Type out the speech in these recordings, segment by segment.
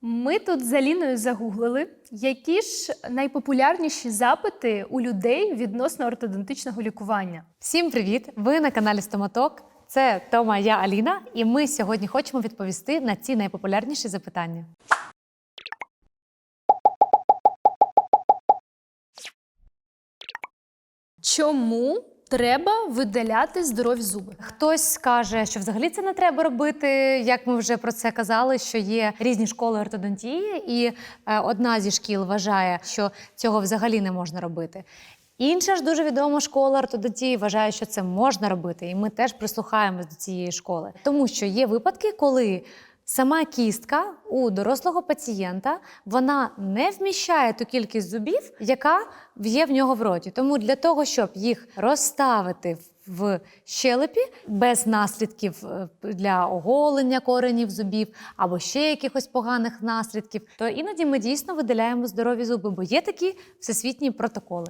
Ми тут з Аліною загуглили, які ж найпопулярніші запити у людей відносно ортодонтичного лікування. Всім привіт! Ви на каналі Стоматок. Це Тома, я Аліна, і ми сьогодні хочемо відповісти на ці найпопулярніші запитання. Чому треба видаляти здорові зуби? Хтось скаже, що взагалі це не треба робити. Як ми вже про це казали, що є різні школи ортодонтії, і е, одна зі шкіл вважає, що цього взагалі не можна робити. Інша ж дуже відома школа ортодонтії вважає, що це можна робити, і ми теж прислухаємось до цієї школи, тому що є випадки, коли сама кістка у дорослого пацієнта вона не вміщає ту кількість зубів, яка є в нього в роті. Тому для того, щоб їх розставити в щелепі без наслідків е, для оголення коренів зубів або ще якихось поганих наслідків, то іноді ми дійсно видаляємо здорові зуби, бо є такі всесвітні протоколи.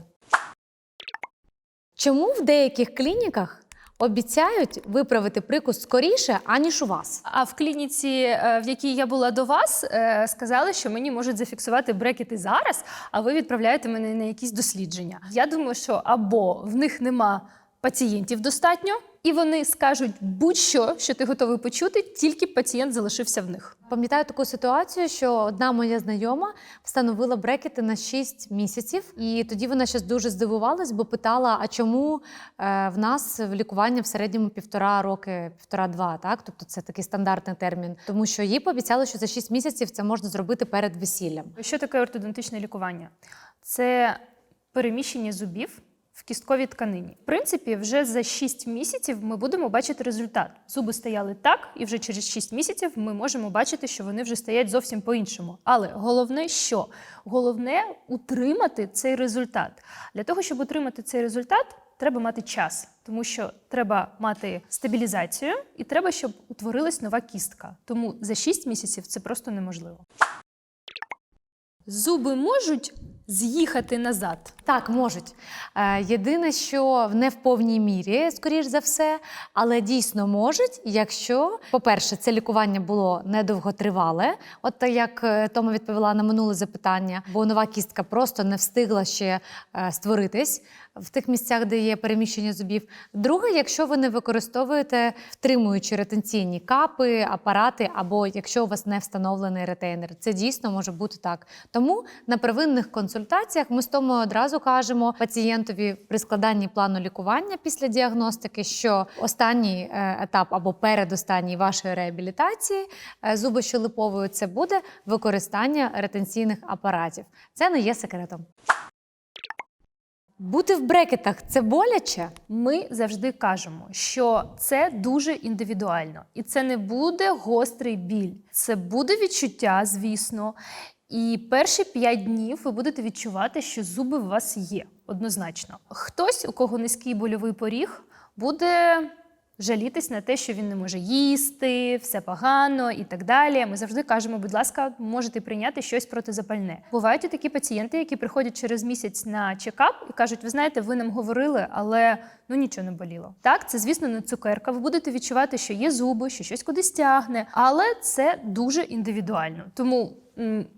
Чому в деяких клініках обіцяють виправити прикус скоріше, аніж у вас? А в клініці, е, в якій я була до вас, е, сказали, що мені можуть зафіксувати брекети зараз, а ви відправляєте мене на якісь дослідження. Я думаю, що або в них нема пацієнтів достатньо, і вони скажуть будь-що, що ти готовий почути, тільки пацієнт залишився в них. Пам'ятаю таку ситуацію, що одна моя знайома встановила брекети на 6 місяців, і тоді вона щось дуже здивувалась, бо питала: а чому е, в нас в лікування в середньому півтора роки, півтора-два, так? Тобто це такий стандартний термін. Тому що їй пообіцяли, що за 6 місяців це можна зробити перед весіллям. Що таке ортодонтичне лікування? Це переміщення зубів в кістковій тканині. В принципі, вже за 6 місяців ми будемо бачити результат. Зуби стояли так, і вже через 6 місяців ми можемо бачити, що вони вже стоять зовсім по-іншому. Але головне, що головне утримати цей результат. Для того, щоб утримати цей результат, треба мати час, тому що треба мати стабілізацію, і треба, щоб утворилась нова кістка. Тому за 6 місяців це просто неможливо. Зуби можуть з'їхати назад. Так, можуть. Е, Єдине, що не в повній мірі, скоріш за все, але дійсно можуть, якщо, по-перше, це лікування було недовготривале, от як е, Тома відповіла на минуле запитання, бо нова кістка просто не встигла ще е, створитись в тих місцях, де є переміщення зубів. Друге, якщо ви не використовуєте втримуючі ретенційні капи, апарати, або якщо у вас не встановлений ретейнер, це дійсно може бути так. Тому на первинних консультаціях ми з тому одразу кажемо пацієнтові при складанні плану лікування після діагностики, що останній е, етап або передостанній вашої реабілітації е, зубощелепової це буде використання ретенційних апаратів. Це не є секретом. Бути в брекетах це боляче. Ми завжди кажемо, що це дуже індивідуально, і це не буде гострий біль. Це буде відчуття, звісно. І перші п'ять днів ви будете відчувати, що зуби у вас є однозначно. Хтось, у кого низький больовий поріг, буде жалітись на те, що він не може їсти, все погано і так далі. Ми завжди кажемо, будь ласка, можете прийняти щось протизапальне. Бувають і такі пацієнти, які приходять через місяць на чекап і кажуть: ви знаєте, ви нам говорили, але ну нічого не боліло. Так, це звісно не цукерка. Ви будете відчувати, що є зуби, що щось кудись тягне, але це дуже індивідуально. Тому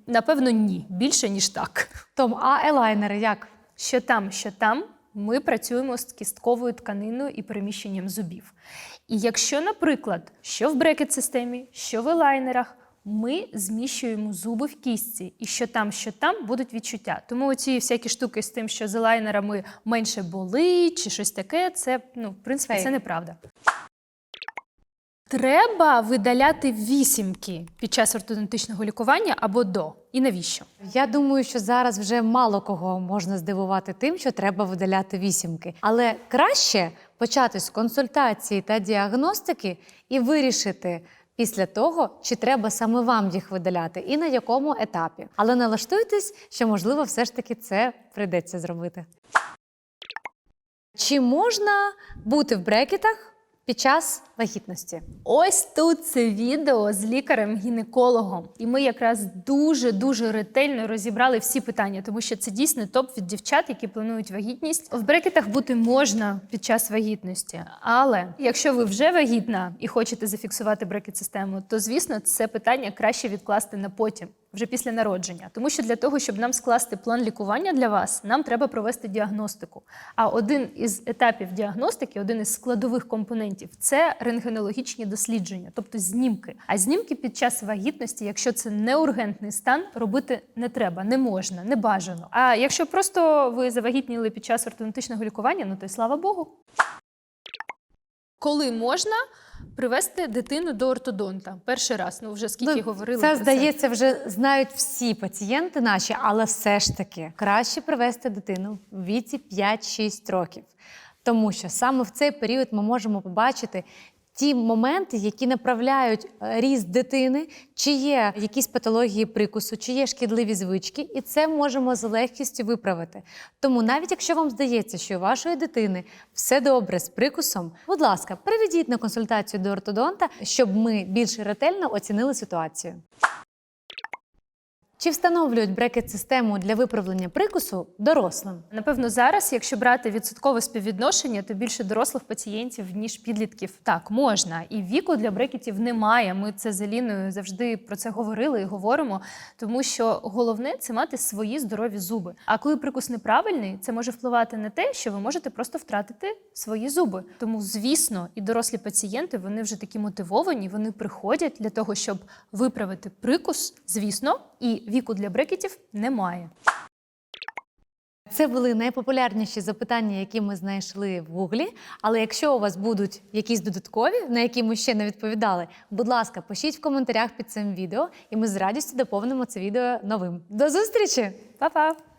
напевно ні, більше ніж так. Том, а елайнери як? Що там, що там, ми працюємо з кістковою тканиною і переміщенням зубів. І якщо, наприклад, що в брекет-системі, що в елайнерах, ми зміщуємо зуби в кістці, і що там, що там будуть відчуття. Тому оці всякі штуки з тим, що з елайнерами менше болить чи щось таке, це ну, в принципі це неправда. Треба видаляти вісімки під час ортодонтичного лікування або до. І навіщо? Я думаю, що зараз вже мало кого можна здивувати тим, що треба видаляти вісімки. Але краще почати з консультації та діагностики і вирішити після того, чи треба саме вам їх видаляти і на якому етапі. Але налаштуйтесь, що можливо все ж таки це прийдеться зробити. Чи можна бути в брекетах під час вагітності? Ось тут це відео з лікарем-гінекологом. І ми якраз дуже дуже ретельно розібрали всі питання, тому що це дійсно топ від дівчат, які планують вагітність. В брекетах бути можна під час вагітності, але якщо ви вже вагітна і хочете зафіксувати брекет-систему, то звісно це питання краще відкласти на потім. Вже після народження. Тому що для того, щоб нам скласти план лікування для вас, нам треба провести діагностику. А один із етапів діагностики, один із складових компонентів це рентгенологічні дослідження, тобто знімки. А знімки під час вагітності, якщо це не ургентний стан, робити не треба, не можна, не бажано. А якщо просто ви завагітніли під час ортодонтичного лікування, ну то й слава Богу. Коли можна привести дитину до ортодонта? Перший раз, ну вже скільки Ну, говорили. Це про здається, вже знають всі пацієнти наші, але все ж таки краще привести дитину в віці 5-6 років. Тому що саме в цей період ми можемо побачити ті моменти, які направляють е, ріст дитини, чи є якісь патології прикусу, чи є шкідливі звички, і це можемо з легкістю виправити. Тому навіть якщо вам здається, що у вашої дитини все добре з прикусом, будь ласка, приведіть на консультацію до ортодонта, щоб ми більш ретельно оцінили ситуацію. Чи встановлюють брекет-систему для виправлення прикусу дорослим? Напевно, зараз, якщо брати відсоткове співвідношення, то більше дорослих пацієнтів ніж підлітків. Так, можна. І віку для брекетів немає. Ми це з Еліною завжди про це говорили і говоримо, тому що головне це мати свої здорові зуби. А коли прикус неправильний, це може впливати на те, що ви можете просто втратити свої зуби. Тому, звісно, і дорослі пацієнти вони вже такі мотивовані, вони приходять для того, щоб виправити прикус, звісно, і віку для брекетів немає. Це були найпопулярніші запитання, які ми знайшли в Гуглі. Але якщо у вас будуть якісь додаткові, на які ми ще не відповідали, будь ласка, пишіть в коментарях під цим відео, і ми з радістю доповнимо це відео новим. До зустрічі! Па-па!